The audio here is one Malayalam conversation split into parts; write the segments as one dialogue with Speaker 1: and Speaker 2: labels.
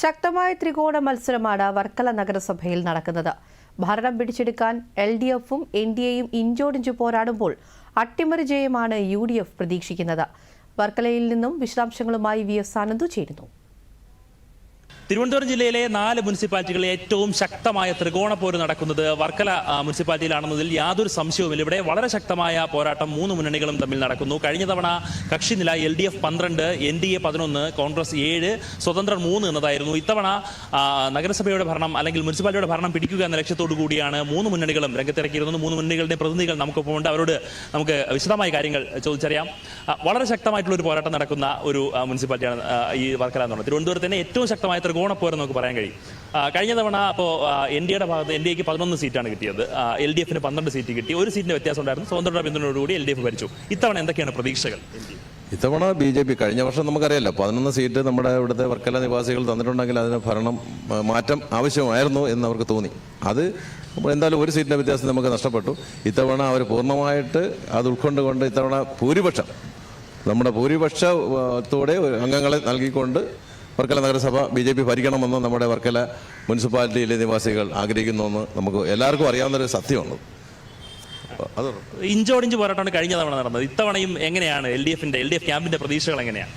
Speaker 1: ശക്തമായ ത്രികോണ മത്സരമാണ് വർക്കല നഗരസഭയിൽ നടക്കുന്നത്. ഭരണം പിടിച്ചെടുക്കാൻ എൽ ഡി എഫും എൻ ഡി എയും ഇഞ്ചോടിഞ്ചു പോരാടുമ്പോൾ അട്ടിമറി ജയമാണ് യു ഡി എഫ് പ്രതീക്ഷിക്കുന്നത്. വർക്കലയിൽ നിന്നും വിശദാംശങ്ങളുമായി വി എസ് ആനന്ദു ചേരുന്നു.
Speaker 2: തിരുവനന്തപുരം ജില്ലയിലെ നാല് മുനിസിപ്പാലിറ്റികളിൽ ഏറ്റവും ശക്തമായ ത്രികോണ പോര് നടക്കുന്നത് വർക്കല മുനിസിപ്പാലിറ്റിയിലാണെന്നതിൽ യാതൊരു സംശയവുമില്ല. ഇവിടെ വളരെ ശക്തമായ പോരാട്ടം മൂന്ന് മുന്നണികളും തമ്മിൽ നടക്കുന്നു. കഴിഞ്ഞ തവണ കക്ഷിനില എൽ ഡി എഫ് പന്ത്രണ്ട് എൻ ഡി എ പതിനൊന്ന് കോൺഗ്രസ് ഏഴ് സ്വതന്ത്രർ മൂന്ന് എന്നതായിരുന്നു. ഇത്തവണ നഗരസഭയുടെ ഭരണം അല്ലെങ്കിൽ മുനിസിപ്പാലിറ്റിയുടെ ഭരണം പിടിക്കുക എന്ന ലക്ഷ്യത്തോടു കൂടിയാണ് മൂന്ന് മുന്നണികളും രംഗത്തിറക്കിയിരുന്നത്. മൂന്ന് മുന്നണികളുടെ പ്രതിനിധികൾ നമുക്കൊപ്പം ഉണ്ട് അവരോട് നമുക്ക് വിശദമായ കാര്യങ്ങൾ ചോദിച്ചറിയാം. വളരെ ശക്തമായിട്ടുള്ള ഒരു പോരാട്ടം നടക്കുന്ന ഒരു മുനിസിപ്പാലിറ്റിയാണ് ഈ വർക്കല എന്നുള്ളത് തിരുവനന്തപുരത്ത് തന്നെ ഏറ്റവും ശക്തമായ ത്രികോണപ്പോരം നമുക്ക് പറയാൻ കഴിയും. കഴിഞ്ഞ തവണ അപ്പോൾ എൻ ഡി എയുടെ ഭാഗത്ത് എൻ ഡി എക്ക് പതിനൊന്ന് സീറ്റാണ് കിട്ടിയത്. എൽ ഡി എഫിന് പന്ത്രണ്ട് സീറ്റ് കിട്ടി. ഒരു സീറ്റിന് വ്യത്യാസം ഉണ്ടായിരുന്നു. സ്വതന്ത്ര പിന്തുണയോടുകൂടി എൽ ഡി എഫ് ഭരിച്ചു. ഇത്തവണ എന്തൊക്കെയാണ് പ്രതീക്ഷകൾ?
Speaker 3: ഇത്തവണ ബി ജെ പി കഴിഞ്ഞ വർഷം നമുക്കറിയാലോ പതിനൊന്ന് സീറ്റ് നമ്മുടെ ഇവിടുത്തെ വർക്കല നിവാസികൾ തന്നിട്ടുണ്ടെങ്കിൽ അതിന് ഭരണം മാറ്റം ആവശ്യമായിരുന്നു എന്ന് അവർക്ക് തോന്നി. അത് എന്തായാലും ഒരു സീറ്റിന്റെ വ്യത്യാസം നമുക്ക് നഷ്ടപ്പെട്ടു. ഇത്തവണ അവർ പൂർണമായിട്ട് അത് ഉൾക്കൊണ്ടുകൊണ്ട് ഇത്തവണ ഭൂരിപക്ഷം നമ്മുടെ ഭൂരിപക്ഷത്തോടെ അംഗങ്ങളെ നൽകിക്കൊണ്ട് വർക്കല നഗരസഭ ബി ജെ പി ഭരിക്കണമെന്ന് നമ്മുടെ വർക്കല മുനിസിപ്പാലിറ്റിയിലെ നിവാസികൾ ആഗ്രഹിക്കുന്നുവെന്ന് നമുക്ക് എല്ലാവർക്കും അറിയാവുന്നൊരു സത്യമാണ് അത്
Speaker 2: ഇഞ്ചോടിഞ്ച് പോരാട്ടമാണ് കഴിഞ്ഞ തവണ നടന്നത്. ഇത്തവണയും എങ്ങനെയാണ് എൽ ഡി എഫിന്റെ എൽ ഡി എഫ് ക്യാമ്പിന്റെ പ്രതീക്ഷകൾ എങ്ങനെയാണ്?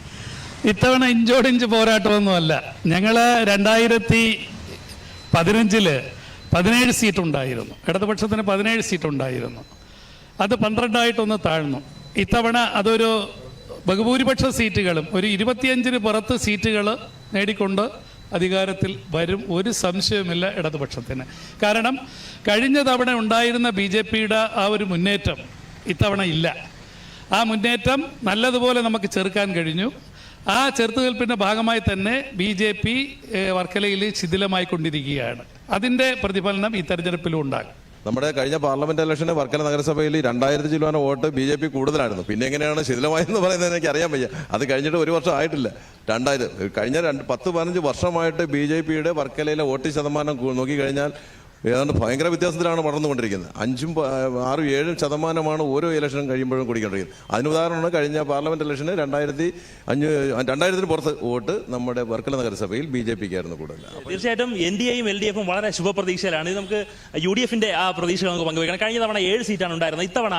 Speaker 4: ഇത്തവണ ഇഞ്ചോടിഞ്ച് പോരാട്ടമൊന്നുമല്ല. ഞങ്ങൾ രണ്ടായിരത്തി പതിനഞ്ചിൽ പതിനേഴ് സീറ്റ് ഉണ്ടായിരുന്നു ഇടതുപക്ഷത്തിന് പതിനേഴ് സീറ്റ് ഉണ്ടായിരുന്നു അത് പന്ത്രണ്ടായിട്ടൊന്ന് താഴ്ന്നു. ഇത്തവണ അതൊരു ബഹുഭൂരിപക്ഷ സീറ്റുകളും ഒരു ഇരുപത്തിയഞ്ചിന് പുറത്ത് സീറ്റുകൾ നേടിക്കൊണ്ട് അധികാരത്തിൽ വരും ഒരു സംശയവുമില്ല ഇടതുപക്ഷത്തിന്. കാരണം കഴിഞ്ഞ തവണ ഉണ്ടായിരുന്ന ബി ജെ പിയുടെ ആ ഒരു മുന്നേറ്റം ഇത്തവണ ഇല്ല. ആ മുന്നേറ്റം നല്ലതുപോലെ നമുക്ക് ചെറുക്കാൻ കഴിഞ്ഞു. ആ ചെറുത്തുനിൽപ്പിന്റെ ഭാഗമായി തന്നെ ബി ജെ പി വർക്കലയിൽ ശിഥിലമായിക്കൊണ്ടിരിക്കുകയാണ്. അതിന്റെ പ്രതിഫലനം ഈ തെരഞ്ഞെടുപ്പിലും ഉണ്ടാകും.
Speaker 3: നമ്മുടെ കഴിഞ്ഞ പാർലമെന്റ് ഇലക്ഷന് വർക്കല നഗരസഭയിൽ രണ്ടായിരത്തി ചില്ലുവാന വോട്ട് ബി ജെ പി കൂടുതലായിരുന്നു. പിന്നെ എങ്ങനെയാണ് ശിഥിലമായെന്ന് പറയുന്നത് എനിക്ക് അറിയാൻ വയ്യ. അത് കഴിഞ്ഞിട്ട് ഒരു വർഷം ആയിട്ടില്ല. രണ്ടായിരം കഴിഞ്ഞ രണ്ട് പത്ത് പതിനഞ്ച് വർഷമായിട്ട് ബി ജെ പിയുടെ വർക്കലയിലെ വോട്ട് ശതമാനം നോക്കിക്കഴിഞ്ഞാൽ ഏതാണ്ട് ഭയങ്കര വ്യത്യാസത്തിലാണ് വളർന്നുകൊണ്ടിരിക്കുന്നത്. അഞ്ചും ആറും ഏഴും ശതമാനമാണ് ഓരോ ഇലക്ഷനും കഴിയുമ്പോഴും കൂടിക്കൊണ്ടിരിക്കുന്നത്. അതിന് ഉദാഹരണമാണ് കഴിഞ്ഞ പാർലമെന്റ് ഇലക്ഷന് രണ്ടായിരത്തി അഞ്ച് രണ്ടായിരത്തിന് പുറത്ത് വോട്ട് നമ്മുടെ വർക്കല നഗരസഭയിൽ ബി ജെ പിക്കായിരുന്നു കൂടുതൽ.
Speaker 2: തീർച്ചയായിട്ടും എൻ ഡി എയും എൽ ഡി എഫും വളരെ ശുഭപ്രതീക്ഷയിലാണ്. ഇത് നമുക്ക് യു ഡി എഫിന്റെ ആ പ്രതീക്ഷകൾ നമുക്ക് പങ്കുവയ്ക്കണം. കഴിഞ്ഞ തവണ ഏഴ് സീറ്റാണ് ഉണ്ടായിരുന്നത്. ഇത്തവണ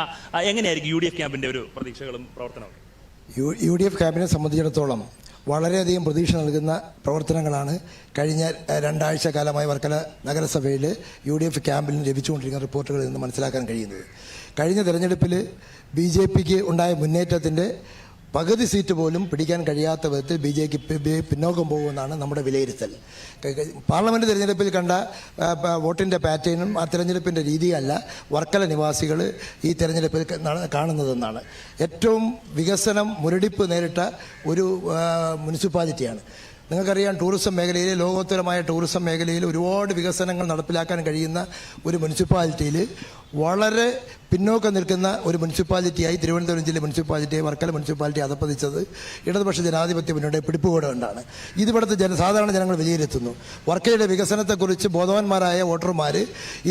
Speaker 2: എങ്ങനെയായിരിക്കും യു ഡി എഫ് ക്യാമ്പിന്റെ ഒരു പ്രതീക്ഷകളും പ്രവർത്തനവും?
Speaker 5: യു ഡി എഫ് ക്യാബിനെ സംബന്ധിച്ചിടത്തോളം വളരെയധികം പ്രതീക്ഷ നൽകുന്ന പ്രവർത്തനങ്ങളാണ് കഴിഞ്ഞ രണ്ടാഴ്ച കാലമായി വർക്കല നഗരസഭയിൽ യു ഡി എഫ് ക്യാമ്പിൽ ലഭിച്ചുകൊണ്ടിരിക്കുന്ന റിപ്പോർട്ടുകളിൽ നിന്ന് മനസ്സിലാക്കാൻ കഴിയുന്നത്. കഴിഞ്ഞ തെരഞ്ഞെടുപ്പിൽ ബി ജെ പിക്ക് ഉണ്ടായ മുന്നേറ്റത്തിന്റെ പകുതി സീറ്റ് പോലും പിടിക്കാൻ കഴിയാത്ത വിധത്തിൽ ബി ജെ പി പിന്നോക്കം പോകുമെന്നാണ് നമ്മുടെ വിലയിരുത്തൽ. പാർലമെന്റ് തിരഞ്ഞെടുപ്പിൽ കണ്ട വോട്ടിന്റെ പാറ്റേണും ആ തിരഞ്ഞെടുപ്പിന്റെ രീതിയല്ല വർക്കല നിവാസികൾ ഈ തിരഞ്ഞെടുപ്പിൽ കാണുന്നതെന്നാണ്. ഏറ്റവും വികസനം മുരടിപ്പ് നേരിട്ട ഒരു മുനിസിപ്പാലിറ്റിയാണ്. നിങ്ങൾക്കറിയാം ടൂറിസം മേഖലയിൽ ലോകോത്തരമായ ടൂറിസം മേഖലയിൽ ഒരുപാട് വികസനങ്ങൾ നടപ്പിലാക്കാൻ കഴിയുന്ന ഒരു മുനിസിപ്പാലിറ്റിയിൽ വളരെ പിന്നോക്കം നിൽക്കുന്ന ഒരു മുനിസിപ്പാലിറ്റിയായി തിരുവനന്തപുരം ജില്ല മുനിസിപ്പാലിറ്റി വർക്കല മുനിസിപ്പാലിറ്റി അധപ്പതിച്ചത് ഇടതുപക്ഷ ജനാധിപത്യ മുന്നോട്ട് പിടിപ്പുകൂടെ കൊണ്ടാണ് ഇത് ഇവിടുത്തെ ജന സാധാരണ ജനങ്ങൾ വിലയിരുത്തുന്നു. വർക്കലയുടെ വികസനത്തെക്കുറിച്ച് ബോധവാന്മാരായ വോട്ടർമാർ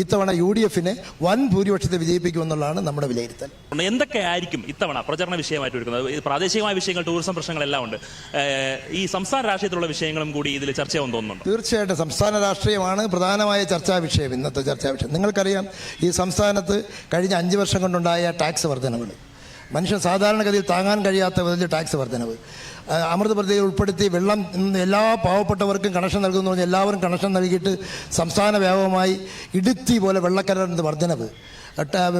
Speaker 5: ഇത്തവണ യു ഡി എഫിനെ വൻ ഭൂരിപക്ഷത്തെ വിജയിപ്പിക്കുമെന്നുള്ളതാണ് നമ്മുടെ വിലയിരുത്തൽ.
Speaker 2: എന്തൊക്കെയായിരിക്കും ഇത്തവണ പ്രചരണ വിഷയമായിട്ട് എടുക്കുന്നത് പ്രാദേശികമായ വിഷയങ്ങൾ ടൂറിസം പ്രശ്നങ്ങളെല്ലാം ഉണ്ട്. ഈ സംസ്ഥാന രാഷ്ട്രീയത്തിലുള്ള വിഷയങ്ങളും കൂടി ഇതിൽ ചർച്ചയാവും തോന്നുന്നുണ്ട്?
Speaker 5: തീർച്ചയായിട്ടും സംസ്ഥാന രാഷ്ട്രീയമാണ് പ്രധാനമായ ചർച്ചാ വിഷയം ഇന്നത്തെ ചർച്ചാ വിഷയം നിങ്ങൾക്കറിയാം ഈ സംസ്ഥാനത്ത് കഴിഞ്ഞ അഞ്ച് വർഷം കൊണ്ടുണ്ടായ ടാക്സ് വർധനവ്. മനുഷ്യൻ സാധാരണഗതിയിൽ താങ്ങാൻ കഴിയാത്ത വിധത്തിൽ ടാക്സ് വർധനവ്. അമൃത് പദ്ധതിയിൽ ഉൾപ്പെടുത്തി വെള്ളം എല്ലാ പാവപ്പെട്ടവർക്കും കണക്ഷൻ നൽകുന്നു പറഞ്ഞാൽ എല്ലാവരും കണക്ഷൻ നൽകിയിട്ട് സംസ്ഥാന വ്യാപകമായി ഇടുത്തി പോലെ വെള്ളക്കരന്റെ വർധനവ്.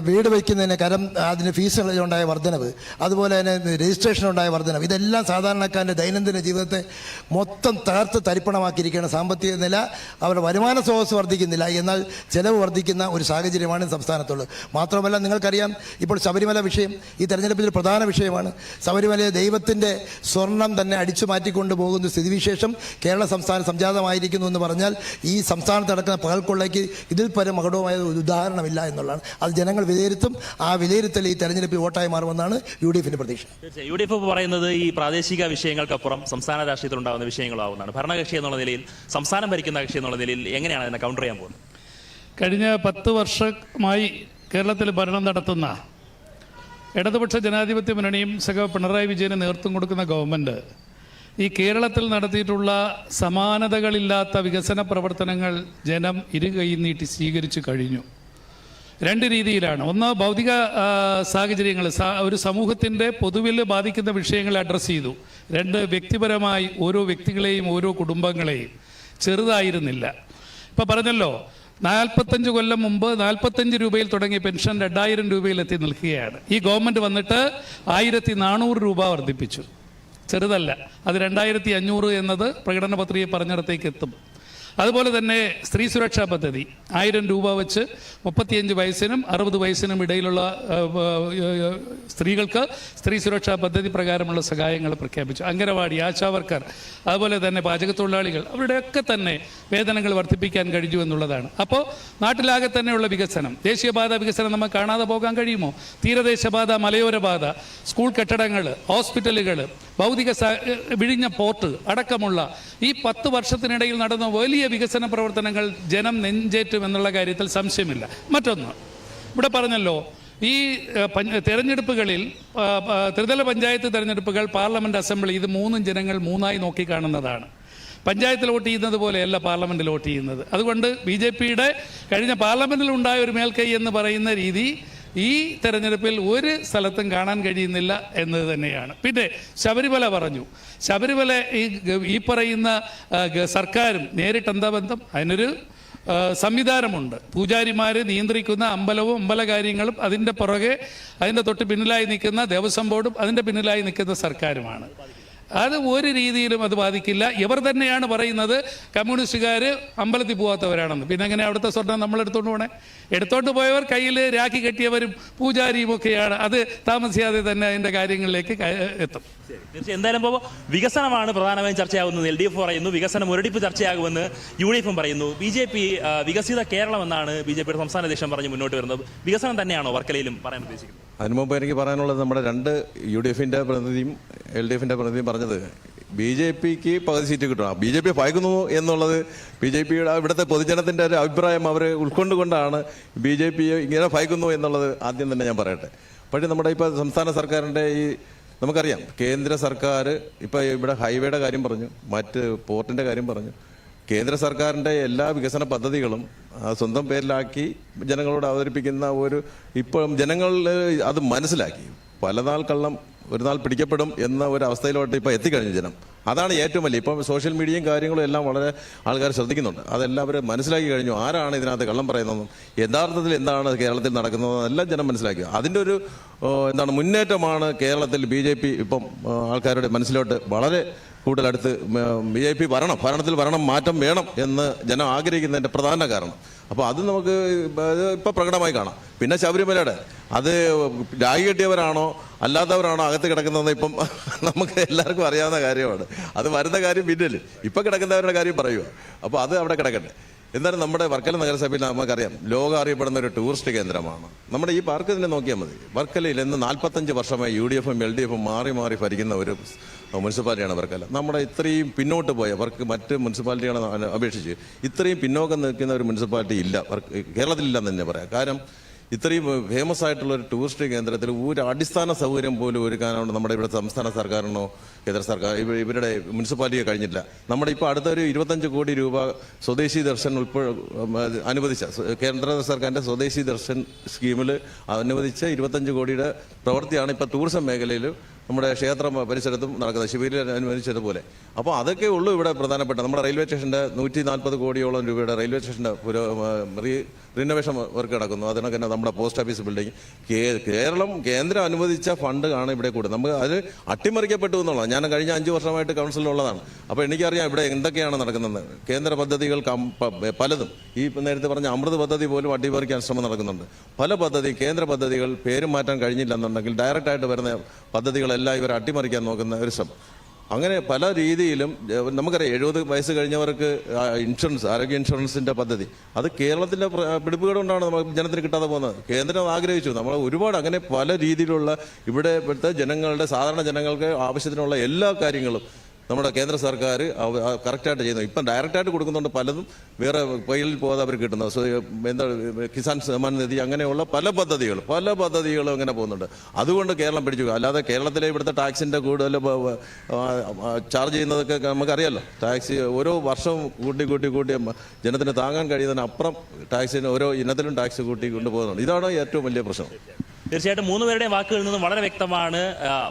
Speaker 5: വീട് വയ്ക്കുന്നതിന് കരം അതിന് ഫീസുകളുണ്ടായ വർധനവ് അതുപോലെ തന്നെ രജിസ്ട്രേഷൻ ഉണ്ടായ വർധനവ്. ഇതെല്ലാം സാധാരണക്കാരന്റെ ദൈനംദിന ജീവിതത്തെ മൊത്തം തകർത്ത് തരിപ്പണമാക്കിയിരിക്കുകയാണ്. സാമ്പത്തിക നില അവരുടെ വരുമാന സ്രോതസ് വർദ്ധിക്കുന്നില്ല. എന്നാൽ ചെലവ് വർദ്ധിക്കുന്ന ഒരു സാഹചര്യമാണ് സംസ്ഥാനത്തുള്ളത്. മാത്രമല്ല നിങ്ങൾക്കറിയാം ഇപ്പോൾ ശബരിമല വിഷയം ഈ തെരഞ്ഞെടുപ്പിൽ പ്രധാന വിഷയമാണ്. ശബരിമലയെ ദൈവത്തിന്റെ സ്വർണം തന്നെ അടിച്ചു മാറ്റിക്കൊണ്ട് പോകുന്ന സ്ഥിതിവിശേഷം കേരള സംസ്ഥാനം സംജാതമായിരിക്കുന്നു എന്ന് പറഞ്ഞാൽ ഈ സംസ്ഥാനത്ത് നടക്കുന്ന പകൽക്കൊള്ളയ്ക്ക് ഇതിൽ പരം മകടവുമായ ഒരു ഉദാഹരണമില്ല എന്നുള്ളതാണ്. അത് ജനങ്ങൾ വിലയിരുത്തും. ആ വിലയിരുത്തൽ ഈ തെരഞ്ഞെടുപ്പിൽ വോട്ടായി മാറുമെന്നാണ് യു ഡി എഫിന്റെ പ്രതീക്ഷ.
Speaker 2: യു ഡി എഫ് പറയുന്നത് ഈ പ്രാദേശിക വിഷയങ്ങൾക്കപ്പുറം സംസ്ഥാന രാഷ്ട്രീയത്തിൽ ഉണ്ടാകുന്ന വിഷയങ്ങളാവുന്നതാണ്. ഭരണകക്ഷി എന്നുള്ള നിലയിൽ സംസ്ഥാനം ഭരിക്കുന്ന കക്ഷി എന്നുള്ള നിലയിൽ എങ്ങനെയാണ് അതിനെ കൗണ്ടർ ചെയ്യാൻ പോകുന്നത്?
Speaker 4: കഴിഞ്ഞ പത്ത് വർഷമായി കേരളത്തിൽ ഭരണം നടത്തുന്ന ഇടതുപക്ഷ ജനാധിപത്യ മുന്നണിയും സഹ പിണറായി വിജയന് നേതൃത്വം കൊടുക്കുന്ന ഗവൺമെന്റ് ഈ കേരളത്തിൽ നടത്തിയിട്ടുള്ള സമാനതകളില്ലാത്ത വികസന പ്രവർത്തനങ്ങൾ ജനം ഇരുകൈ നീട്ടി സ്വീകരിച്ചു കഴിഞ്ഞു. രണ്ട് രീതിയിലാണ്. ഒന്ന് ഭൗതിക സാഹചര്യങ്ങൾ ഒരു സമൂഹത്തിന്റെ പൊതുവിൽ ബാധിക്കുന്ന വിഷയങ്ങൾ അഡ്രസ്സ് ചെയ്തു. രണ്ട് വ്യക്തിപരമായി ഓരോ വ്യക്തികളെയും ഓരോ കുടുംബങ്ങളെയും. ചെറുതായിരുന്നില്ല. ഇപ്പം പറഞ്ഞല്ലോ നാൽപ്പത്തഞ്ച് കൊല്ലം മുമ്പ് നാൽപ്പത്തഞ്ച് രൂപയിൽ തുടങ്ങിയ പെൻഷൻ രണ്ടായിരം രൂപയിൽ എത്തി നിൽക്കുകയാണ്. ഈ ഗവൺമെന്റ് വന്നിട്ട് ആയിരത്തി നാനൂറ് രൂപ വർദ്ധിപ്പിച്ചു. ചെറുതല്ല. അത് രണ്ടായിരത്തി അഞ്ഞൂറ് എന്നത് പ്രകടന പത്രിക പറഞ്ഞിടത്തേക്ക് എത്തും. അതുപോലെ തന്നെ സ്ത്രീ സുരക്ഷാ പദ്ധതി. ആയിരം രൂപ വെച്ച് മുപ്പത്തിയഞ്ച് വയസ്സിനും അറുപത് വയസ്സിനും ഇടയിലുള്ള സ്ത്രീകൾക്ക് സ്ത്രീ സുരക്ഷാ പദ്ധതി പ്രകാരമുള്ള സഹായങ്ങൾ പ്രഖ്യാപിച്ചു. അംഗനവാടി ആശാവർക്കർ അതുപോലെ തന്നെ പാചകത്തൊഴിലാളികൾ അവരുടെയൊക്കെ തന്നെ വേതനങ്ങൾ വർദ്ധിപ്പിക്കാൻ കഴിഞ്ഞു എന്നുള്ളതാണ്. അപ്പോൾ നാട്ടിലാകെ തന്നെയുള്ള വികസനം ദേശീയപാത വികസനം നമുക്ക് കാണാതെ പോകാൻ കഴിയുമോ? തീരദേശപാത മലയോരപാത സ്കൂൾ കെട്ടിടങ്ങൾ ഹോസ്പിറ്റലുകൾ ഭൗതിക വിഴിഞ്ഞ പോർട്ട് അടക്കമുള്ള ഈ പത്ത് വർഷത്തിനിടയിൽ നടന്ന വലിയ വികസന പ്രവർത്തനങ്ങൾ ജനം നെഞ്ചേറ്റും എന്നുള്ള കാര്യത്തിൽ സംശയമില്ല. മറ്റൊന്ന് ഇവിടെ പറഞ്ഞല്ലോ ഈ തിരഞ്ഞെടുപ്പുകളിൽ ത്രിതല പഞ്ചായത്ത് തെരഞ്ഞെടുപ്പുകൾ പാർലമെന്റ് അസംബ്ലി ഇത് മൂന്നും ജനങ്ങൾ മൂന്നായി നോക്കി കാണുന്നതാണ്. പഞ്ചായത്തിൽ വോട്ട് ചെയ്യുന്നത് പോലെയല്ല പാർലമെന്റിൽ വോട്ട് ചെയ്യുന്നത്. അതുകൊണ്ട് ബി ജെ പിയുടെ കഴിഞ്ഞ പാർലമെന്റിൽ ഉണ്ടായ ഒരു മേൽക്കൈ എന്ന് പറയുന്ന രീതി ഈ തെരഞ്ഞെടുപ്പിൽ ഒരു സ്ഥലത്തും കാണാൻ കഴിയുന്നില്ല എന്നത് തന്നെയാണ്. പിന്നെ ശബരിമല പറഞ്ഞു. ശബരിമല ഈ ഈ പറയുന്ന സർക്കാരും നേരിട്ട് എന്താ ബന്ധം? അതിനൊരു സംവിധാനമുണ്ട്. പൂജാരിമാരെ നിയന്ത്രിക്കുന്ന അമ്പലവും അമ്പലകാര്യങ്ങളും അതിന്റെ പുറകെ അതിന്റെ തൊട്ട് പിന്നിലായി നിൽക്കുന്ന ദേവസ്വം ബോർഡും അതിന്റെ പിന്നിലായി നിൽക്കുന്ന സർക്കാരുമാണ്. അത് ഒരു രീതിയിലും അത് ബാധിക്കില്ല. ഇവർ തന്നെയാണ് പറയുന്നത് കമ്മ്യൂണിസ്റ്റുകാർ അമ്പലത്തിൽ പോകാത്തവരാണെന്ന് പിന്നെ അങ്ങനെ അവിടുത്തെ സ്വർണം നമ്മൾ എടുത്തോണ്ട് പോണേ? എടുത്തോണ്ട് പോയവർ കയ്യിൽ രാഖി കെട്ടിയവരും പൂജാരിയും ഒക്കെയാണ്. അത് താമസിയാതെ തന്നെ അതിന്റെ കാര്യങ്ങളിലേക്ക് എത്തും.
Speaker 2: എന്തായാലും ഇപ്പോൾ വികസനമാണ് പ്രധാനമായും ചർച്ചയാകുന്നത്. എൽ ഡി എഫ് പറയുന്നു വികസനം ഒരടിപ്പ് ചർച്ചയാകുമെന്ന് യു ഡി എഫും പറയുന്നു. ബി ജെ പി വികസിത കേരളം എന്നാണ് ബി ജെ പിയുടെ സംസ്ഥാന അധ്യക്ഷൻ പറഞ്ഞ് മുന്നോട്ട് വരുന്നത്. വികസനം തന്നെയാണോ വർക്കലയിലും പറയാൻ ഉദ്ദേശിക്കുന്നത്?
Speaker 3: അതിനു മുമ്പ് എനിക്ക് പറയാനുള്ളത് നമ്മുടെ രണ്ട് യു ഡി എഫിന്റെ പ്രതിനിധിയും എൽ ഡി എഫിന്റെ പ്രതിനിധിയും പറഞ്ഞത് ബി ജെ പിക്ക് പകുതി സീറ്റ് കിട്ടണം. ബി ജെ പി ഭയക്കുന്നു എന്നുള്ളത് ബി ജെ പിയുടെ ഇവിടുത്തെ പൊതുജനത്തിന്റെ ഒരു അഭിപ്രായം അവർ ഉൾക്കൊണ്ടുകൊണ്ടാണ് ബി ജെ പി ഇങ്ങനെ ഭയക്കുന്നു എന്നുള്ളത് ആദ്യം തന്നെ ഞാൻ പറയട്ടെ. പക്ഷേ നമ്മുടെ ഇപ്പോൾ സംസ്ഥാന സർക്കാരിന്റെ ഈ നമുക്കറിയാം കേന്ദ്ര സർക്കാർ ഇപ്പോൾ ഇവിടെ ഹൈവേയുടെ കാര്യം പറഞ്ഞു മറ്റ് പോർട്ടിന്റെ കാര്യം പറഞ്ഞു. കേന്ദ്ര സർക്കാരിന്റെ എല്ലാ വികസന പദ്ധതികളും സ്വന്തം പേരിലാക്കി ജനങ്ങളോട് അവതരിപ്പിക്കുന്ന ഒരു ഇപ്പം ജനങ്ങൾ അത് മനസ്സിലാക്കി. പലനാൾ കള്ളം ഒരു നാൾ പിടിക്കപ്പെടും എന്ന ഒരു അവസ്ഥയിലോട്ട് ഇപ്പോൾ എത്തിക്കഴിഞ്ഞു ജനം. അതാണ് ഏറ്റവും വലിയ. ഇപ്പം സോഷ്യൽ മീഡിയയും കാര്യങ്ങളും എല്ലാം വളരെ ആൾക്കാർ ശ്രദ്ധിക്കുന്നുണ്ട്. അതെല്ലാവരും മനസ്സിലാക്കി കഴിഞ്ഞു. ആരാണ് ഇതിനകത്ത് കള്ളം പറയുന്നതെന്നും യഥാർത്ഥത്തിൽ എന്താണ് കേരളത്തിൽ നടക്കുന്നതെന്നും എല്ലാം ജനം മനസ്സിലാക്കി. അതിന്റെ ഒരു എന്താണ് മുന്നേറ്റമാണ് കേരളത്തിൽ ബി ജെ പി ഇപ്പം ആൾക്കാരുടെ മനസ്സിലോട്ട് വളരെ കൂടുതൽ അടുത്ത് ബി ജെ പി വരണം ഭരണത്തിൽ വരണം മാറ്റം വേണം എന്ന് ജനം ആഗ്രഹിക്കുന്നതിന്റെ പ്രധാന കാരണം. അപ്പോൾ അത് നമുക്ക് ഇപ്പോൾ പ്രകടമായി കാണാം. പിന്നെ ശബരിമലയുടെ അത് രാഗി കെട്ടിയവരാണോ അല്ലാത്തവരാണോ അകത്ത് കിടക്കുന്നതെന്ന് ഇപ്പം നമുക്ക് എല്ലാവർക്കും അറിയാവുന്ന കാര്യമാണ്. അത് വരുന്ന കാര്യം പിന്നിൽ ഇപ്പം കിടക്കുന്നവരുടെ കാര്യം പറയുക. അപ്പോൾ അത് അവിടെ കിടക്കട്ടെ. എന്നാലും നമ്മുടെ വർക്കല നഗരസഭയിൽ നമുക്കറിയാം ലോകം അറിയപ്പെടുന്ന ഒരു ടൂറിസ്റ്റ് കേന്ദ്രമാണ്. നമ്മുടെ ഈ പാർക്ക് തന്നെ നോക്കിയാൽ മതി. വർക്കലയിൽ ഇന്ന് നാൽപ്പത്തഞ്ച് വർഷമായി യു ഡി എഫും എൽ ഡി എഫും മാറി മാറി ഭരിക്കുന്ന ഒരു മുനിസിപ്പാലിറ്റിയാണ് അവർക്കല്ല. നമ്മുടെ ഇത്രയും പിന്നോട്ട് പോയ അവർക്ക് മറ്റ് മുനിസിപ്പാലിറ്റികളെ അപേക്ഷിച്ച് ഇത്രയും പിന്നോക്കം നിൽക്കുന്ന ഒരു മുനിസിപ്പാലിറ്റി ഇല്ല. കേരളത്തിലില്ലെന്ന് തന്നെ പറയാം. കാരണം ഇത്രയും ഫേമസ് ആയിട്ടുള്ള ഒരു ടൂറിസ്റ്റ് കേന്ദ്രത്തിൽ ഒരു അടിസ്ഥാന സൗകര്യം പോലും ഒരുക്കാനാണ് നമ്മുടെ ഇവിടെ സംസ്ഥാന സർക്കാരിനോ കേന്ദ്ര സർക്കാർ ഇവ- ഇവരുടെ മുനിസിപ്പാലിറ്റിയെ കഴിഞ്ഞില്ല നമ്മുടെ ഇപ്പോൾ അടുത്തൊരു ഇരുപത്തഞ്ച് കോടി രൂപ സ്വദേശി ദർശൻ ഉൾപ്പെടെ അനുവദിച്ച കേന്ദ്ര സർക്കാരിന്റെ സ്വദേശി ദർശൻ സ്കീമിൽ അനുവദിച്ച ഇരുപത്തഞ്ച് കോടിയുടെ പ്രവൃത്തിയാണ് ഇപ്പോൾ ടൂറിസം മേഖലയിൽ നമ്മുടെ ക്ഷേത്ര പരിസരത്തും നടക്കുന്നത് ശിബിരിൽ അനുവദിച്ചതുപോലെ. അപ്പോൾ അതൊക്കെ ഉള്ളൂ ഇവിടെ പ്രധാനപ്പെട്ട. നമ്മുടെ റെയിൽവേ സ്റ്റേഷന്റെ നൂറ്റി നാൽപ്പത് കോടിയോളം രൂപയുടെ റെയിൽവേ സ്റ്റേഷന്റെ പുരോ റീ റിനോവേഷൻ വർക്ക് നടക്കുന്നു. അതിനൊക്കെ തന്നെ നമ്മുടെ പോസ്റ്റ് ഓഫീസ് ബിൽഡിംഗ്. കേരളം കേന്ദ്രം അനുവദിച്ച ഫണ്ട് ആണ് ഇവിടെ കൂടെ നമുക്ക് അത് അട്ടിമറിക്കപ്പെട്ടു എന്നുള്ളതാണ്. ഞാൻ കഴിഞ്ഞ അഞ്ച് വർഷമായിട്ട് കൗൺസിലുള്ളതാണ് അപ്പോൾ എനിക്കറിയാം ഇവിടെ എന്തൊക്കെയാണ് നടക്കുന്നത്. കേന്ദ്ര പദ്ധതികൾ പലതും. ഈ നേരത്തെ പറഞ്ഞ അമൃത് പദ്ധതി പോലും അട്ടിമറിക്കാൻ ശ്രമം നടക്കുന്നുണ്ട്. പല പദ്ധതി കേന്ദ്ര പദ്ധതികൾ പേര് മാറ്റാൻ കഴിഞ്ഞില്ല എന്നുണ്ടെങ്കിൽ വരുന്ന ആയിട്ട് വരുന്ന ഇവർ അട്ടിമറിക്കാൻ നോക്കുന്ന ഒരു ശ്രമം അങ്ങനെ പല രീതിയിലും നമുക്കറിയാം എഴുപത് വയസ്സ് കഴിഞ്ഞവർക്ക് ഇൻഷുറൻസ് ആരോഗ്യ ഇൻഷുറൻസിന്റെ പദ്ധതി. അത് കേരളത്തിന്റെ പിടിപ്പുകേട് കൊണ്ടാണ് നമുക്ക് ജനത്തിന് കിട്ടാതെ പോകുന്നത്. കേന്ദ്രം ആഗ്രഹിച്ചു. നമ്മൾ ഒരുപാട് അങ്ങനെ പല രീതിയിലുള്ള ഇവിടെ ഇവിടുത്തെ ജനങ്ങളുടെ സാധാരണ ജനങ്ങൾക്ക് ആവശ്യത്തിനുള്ള എല്ലാ കാര്യങ്ങളും നമ്മുടെ കേന്ദ്ര സർക്കാർ കറക്റ്റായിട്ട് ചെയ്യുന്നു. ഇപ്പം ഡയറക്റ്റായിട്ട് കൊടുക്കുന്നുണ്ട് പലതും വേറെ പയ്യലിൽ പോകാതെ അവർ കിട്ടുന്നത് സോ എന്താ കിസാൻ സമ്മാൻ നിധി അങ്ങനെയുള്ള പല പദ്ധതികൾ പല പദ്ധതികളും അങ്ങനെ പോകുന്നുണ്ട്. അതുകൊണ്ട് കേരളം പിടിച്ചു. അല്ലാതെ കേരളത്തിലെ ഇവിടുത്തെ ടാക്സിന്റെ കൂടുതൽ ചാർജ് ചെയ്യുന്നതൊക്കെ നമുക്കറിയാമല്ലോ ടാക്സ് ഓരോ വർഷവും കൂട്ടി കൂട്ടി കൂട്ടി ജനത്തിന് താങ്ങാൻ കഴിയുന്നതിനപ്പുറം ടാക്സിന് ഓരോ ഇനത്തിലും ടാക്സ് കൂട്ടി കൊണ്ടുപോകുന്നുണ്ട് ഇതാണ് ഏറ്റവും വലിയ പ്രശ്നം.
Speaker 2: തീർച്ചയായിട്ടും മൂന്ന് പേരുടെയും വാക്കുകളിൽ നിന്നും വളരെ വ്യക്തമാണ്.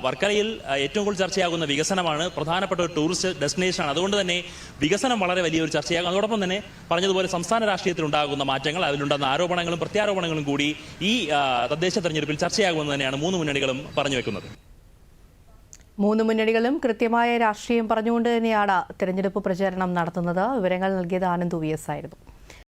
Speaker 2: വർക്കലയിൽ ഏറ്റവും കൂടുതൽ ചർച്ചയാകുന്ന വികസനമാണ്. പ്രധാനപ്പെട്ട ഒരു ടൂറിസ്റ്റ് ഡെസ്റ്റിനേഷനാണ്. അതുകൊണ്ട് തന്നെ വികസനം വളരെ വലിയൊരു ചർച്ചയാകും. അതോടൊപ്പം തന്നെ പറഞ്ഞതുപോലെ സംസ്ഥാന രാഷ്ട്രീയത്തിൽ ഉണ്ടാകുന്ന മാറ്റങ്ങൾ അതിലുണ്ടാകുന്ന ആരോപണങ്ങളും പ്രത്യാരോപണങ്ങളും കൂടി ഈ തദ്ദേശ തെരഞ്ഞെടുപ്പിൽ ചർച്ചയാകുമെന്ന് തന്നെയാണ് മൂന്ന് മുന്നണികളും പറഞ്ഞു വെക്കുന്നത്.
Speaker 1: മൂന്ന് മുന്നണികളും കൃത്യമായ രാഷ്ട്രീയം പറഞ്ഞുകൊണ്ട് തന്നെയാണ് തെരഞ്ഞെടുപ്പ് പ്രചാരണം നടത്തുന്നത്. വിവരങ്ങൾ നൽകിയത് ആനന്ദ് വി എസ് ആയിരുന്നു.